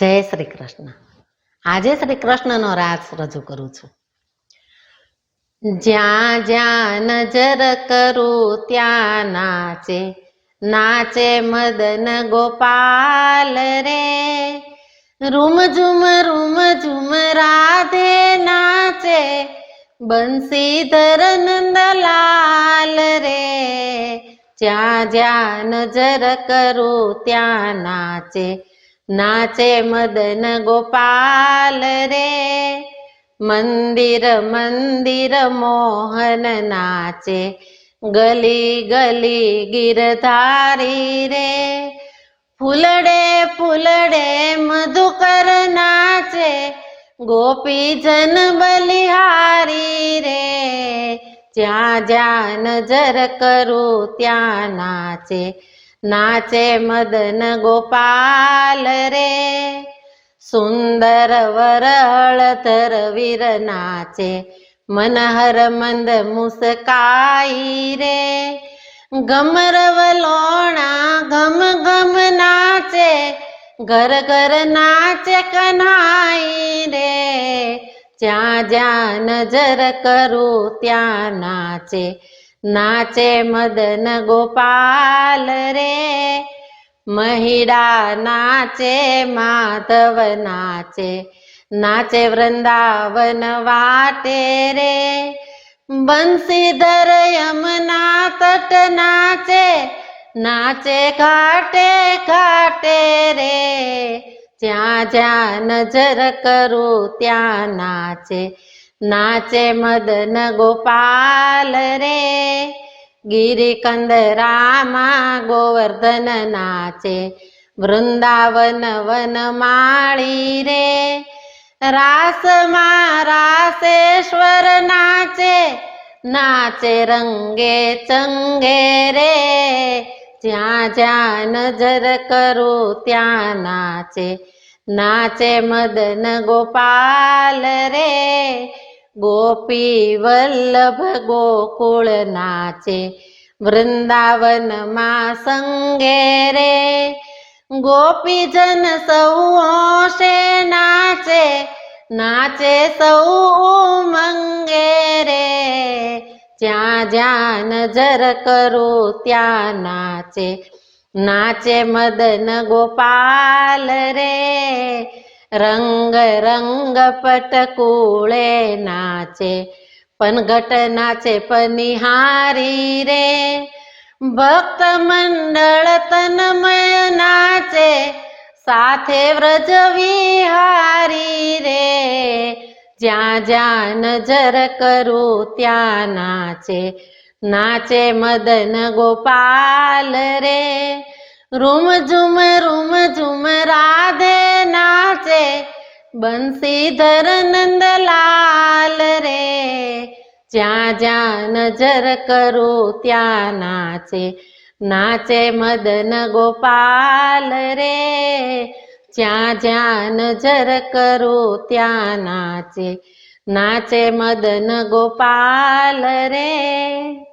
જય શ્રી કૃષ્ણ આજે શ્રી કૃષ્ણનો રાસ રજૂ કરું છું. જ્યાં જ્યાં નજર કરું ત્યાં નાચે નાચે મદન ગોપાલ રે. રૂમ ઝુમ રૂમ ઝુમ રાધે નાચે બંસીધર નંદલાલ રે. જ્યાં જ્યાં નજર કરું ત્યાં નાચે નાચે મદન ગોપાલ રે. મંદિર મંદિર મોહન નાચે. ગલી ગલી ગિરધારી રે. ફૂલડે ફૂલડે મધુકર નાચે. ગોપીજન બલિહારી રે. જ્યાં જ્યાં નજર કરું ત્યાં નાચે. નાચે મદન ગોપાલ રે. સુંદર વરળધર વીર નાચે, મનહર મંદ મુસ્કાઈ રે. ગમરવ લોણા ગમ ગમ નાચે, ઘર ઘર નાચે કનાઈ રે. જ્યાં જ્યાં નજર કરું ત્યાં નાચે નાચે મદન ગોપાલ રે મહિડા નાચે માધવ નાચે નાચે વૃંદાવન વાટે રે બંસીધર યમના તટ નાચે નાચે ઘાટે ઘાટે રે જ્યાં જ્યાં નજર કરું ત્યાં નાચે નાચે મદન ગોપાલ રે ગિરિકંદ રામા ગોવર્ધન નાચે વૃંદાવન વન માળી રે રાસમાં રાસેશ્વર નાચે નાચે રંગે ચંગે રે જ્યાં જ્યાં નજર કરું ત્યાં નાચે નાચે મદન ગોપાલ રે ગોપી વલ્લભ ગોકુળ નાચે, વૃંદાવનમાં સંગે રે. ગોપીજન સૌ હોશે નાચે નાચે સૌ મંગે રે. જ્યાં જ્યાં નજર કરું ત્યાં નાચે નાચે મદન ગોપાલ રે. રંગ રંગ પટકુળે નાચે, પનઘટ નાચે પનિહારી રે. ભક્ત મંડળ તનમય નાચે, સાથે વ્રજ વિહારી રે. જ્યાં જ્યાં નજર કરું ત્યાં નાચે નાચે મદન ગોપાલ રે. રૂમ ઝુમ રૂમ ઝુમ રાધે બંસીધર નંદલાલ રે. જ્યાં જ્યાં નજર કરું ત્યાં નાચે નાચે મદન ગોપાલ રે. જ્યાં જ્યાં નજર કરું ત્યાં નાચે નાચે મદન ગોપાલ રે.